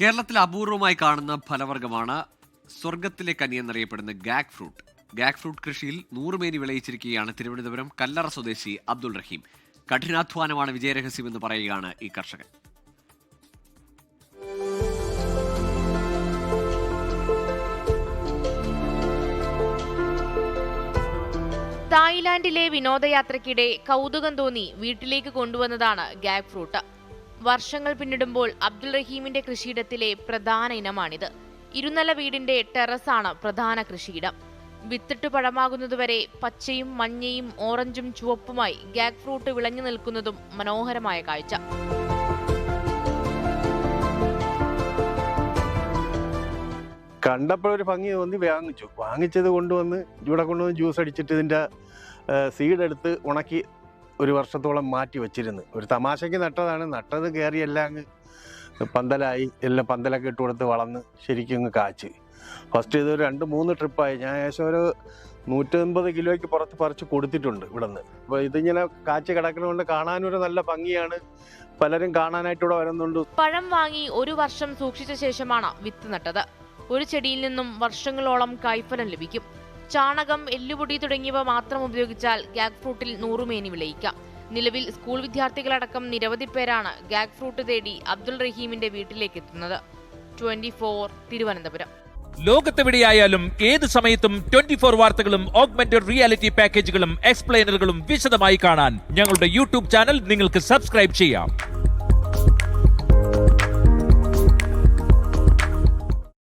കേരളത്തിൽ അപൂർവമായി കാണുന്ന ഫലവർഗമാണ് സ്വർഗത്തിലെ കനി എന്നറിയപ്പെടുന്ന ഗാഗ് ഫ്രൂട്ട്. ഗാഗ് ഫ്രൂട്ട് കൃഷിയിൽ നൂറുമേനി വിളയിച്ചിരിക്കുകയാണ് തിരുവനന്തപുരം കല്ലറ സ്വദേശി അബ്ദുൾ റഹീം. കഠിനാധ്വാനമാണ് വിജയരഹസ്യമെന്ന് പറയുകയാണ് ഈ കർഷകൻ. തായ്ലാന്റിലെ വിനോദയാത്രയ്ക്കിടെ കൗതുകം തോന്നി വീട്ടിലേക്ക് കൊണ്ടുവന്നതാണ് ഗാഗ് ഫ്രൂട്ട്. വർഷങ്ങൾ പിന്നിടുമ്പോൾ അബ്ദുൾ റഹീമിന്റെ കൃഷിയിടത്തിലെ പ്രധാന ഇനമാണിത്. ഇരുനില വീടിന്റെ ടെറസാണ് പ്രധാന കൃഷിയിടം. വിത്തിട്ട് പഴമാകുന്നതുവരെ പച്ചയും മഞ്ഞയും ഓറഞ്ചും ചുവപ്പുമായി ഗാഗ് ഫ്രൂട്ട് വിളഞ്ഞു നിൽക്കുന്നതും മനോഹരമായ കാഴ്ച. കണ്ടപ്പോഴൊരു ഭംഗി തോന്നി വാങ്ങിച്ചു. വാങ്ങിച്ചത് കൊണ്ടുവന്ന് ഇവിടെ കൊണ്ടുവന്ന് ജ്യൂസ് അടിച്ചിട്ട് ഇതിന്റെ സീഡ് എടുത്ത് ഉണക്കി ഒരു വർഷത്തോളം മാറ്റി വെച്ചിരുന്നു. ഒരു തമാശയ്ക്ക് നട്ടതാണ്. നട്ടത് കയറി എല്ലാം അങ്ങ് പന്തലായി. എല്ലാം പന്തലൊക്കെ ഇട്ട് കൊടുത്ത് വളർന്ന് ശരിക്കും അങ്ങ് കാച്ച്. ഫസ്റ്റ് ഇത് രണ്ട് മൂന്ന് ട്രിപ്പായി ഞാൻ ഏകദേശം ഒരു നൂറ്റമ്പത് കിലോയ്ക്ക് പുറത്ത് പറിച്ച് കൊടുത്തിട്ടുണ്ട് ഇവിടെ നിന്ന് അപ്പോൾ ഇതിങ്ങനെ കാച്ച് കിടക്കുന്നതുകൊണ്ട് കാണാനൊരു നല്ല ഭംഗിയാണ്. പലരും കാണാനായിട്ട് ഇവിടെ വരുന്നുണ്ട്. പഴം വാങ്ങി ഒരു വർഷം സൂക്ഷിച്ച ശേഷമാണ് വിത്ത് നട്ടത്. ഒരു ചെടിയിൽ നിന്നും വർഷങ്ങളോളം കായ്ഫലം ലഭിക്കും. ചാണകം എല്ലുപൊടി തുടങ്ങിയവ മാത്രം ഉപയോഗിച്ചാൽ ഗാഗ് ഫ്രൂട്ടിൽ നൂറുമേനി വിളയിക്കാം. നിലവിൽ സ്കൂൾ വിദ്യാർത്ഥികളടക്കം നിരവധി പേരാണ് ഗാഗ് ഫ്രൂട്ട് തേടി അബ്ദുൾ റഹീമിന്റെ വീട്ടിലേക്ക് എത്തുന്നത് ട്വന്റി ഫോർ തിരുവനന്തപുരം. ലോകത്തെവിടെയായാലും ഏത് സമയത്തും ട്വന്റി ഫോർ വാർത്തകളും ഓഗ്മെന്റഡ് റിയാലിറ്റി പാക്കേജുകളും എക്സ്പ്ലെയിനറുകളും വിശദമായി കാണാൻ ഞങ്ങളുടെ യൂട്യൂബ് ചാനൽ നിങ്ങൾക്ക് സബ്സ്ക്രൈബ് ചെയ്യാം.